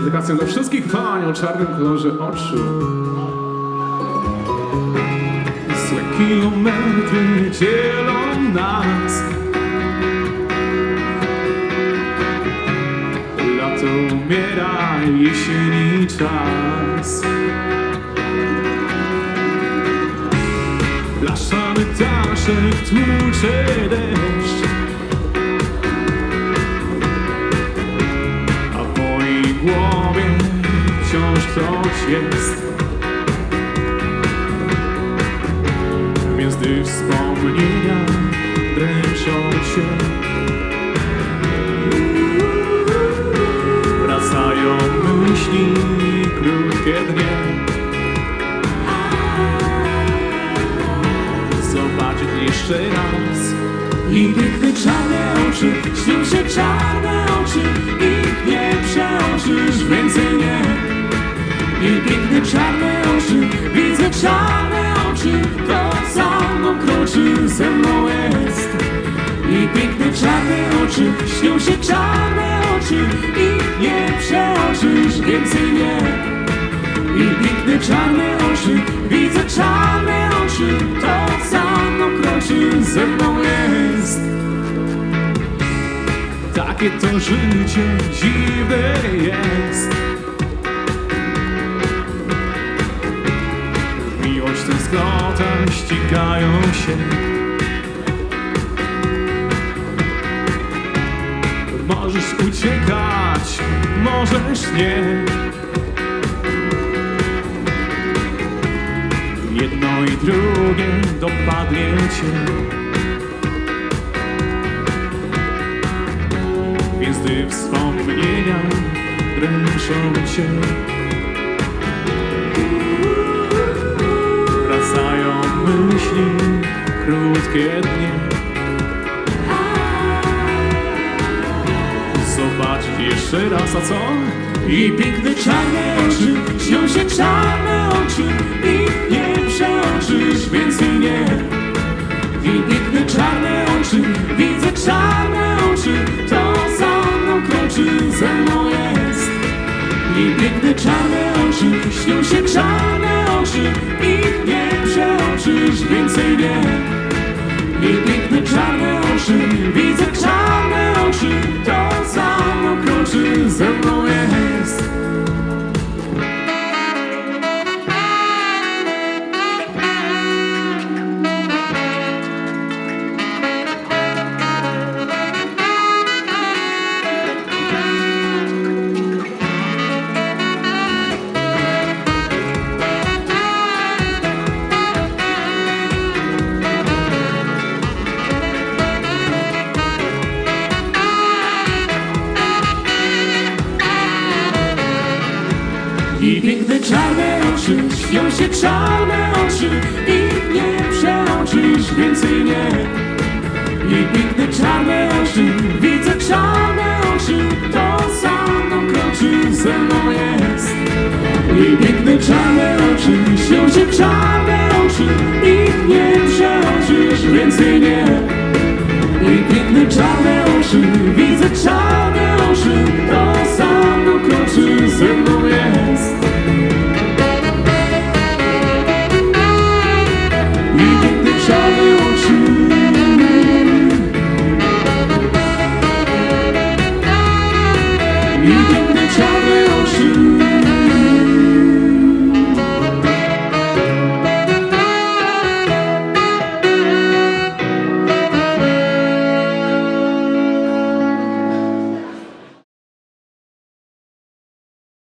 dedykacją dla wszystkich pań o czarnym kolorze oczu. Złe kilometry dzielą nas. Lato umiera, jesieni czas. Blaszany daszek tłucze deszcz wciąż ktoś jest. Więc gdy wspomnienia dręczą się. Wracają myśli krótkie dnie. Zobaczyć jeszcze raz. I piękne czarne oczy, śnią się czarne oczy I piękne czarne oczy, widzę czarne oczy. To za mną kroczy, ze mną jest. I piękne czarne oczy, śnią się czarne oczy. Ich nie przeoczysz, więcej nie i piękne czarne oczy, widzę czarne oczy. To za mną kroczy, ze mną jest. Takie to życie dziwne jest Miłość tęsknota ścigają się. Możesz uciekać, możesz nie. Jedno i drugie dopadnie cię. Więc gdy wspomnienia dręczą cię myśli, krótkie dnie Zobaczyć jeszcze raz, a co? I piękne czarne oczy, śnią się czarne oczy Ich nie przeoczysz, więcej nie. I piękne czarne oczy, widzę czarne oczy To za mną kroczy, ze mną jest. I piękne czarne oczy, śnią się czarne oczy Ich nie przeoczysz, więcej nie. I piękne czarne oczy, widzę I piękne czarne oczy, śnią się czarne oczy Ich nie przeoczysz, więcej nie I piękne czarne oczy, widzę czarne oczy To mną kroczy, ze mną jest. I piękne czarne oczy, śnią się czarne oczy Ich nie przeoczysz, więcej nie i piękne czarne oczy, widzę czarne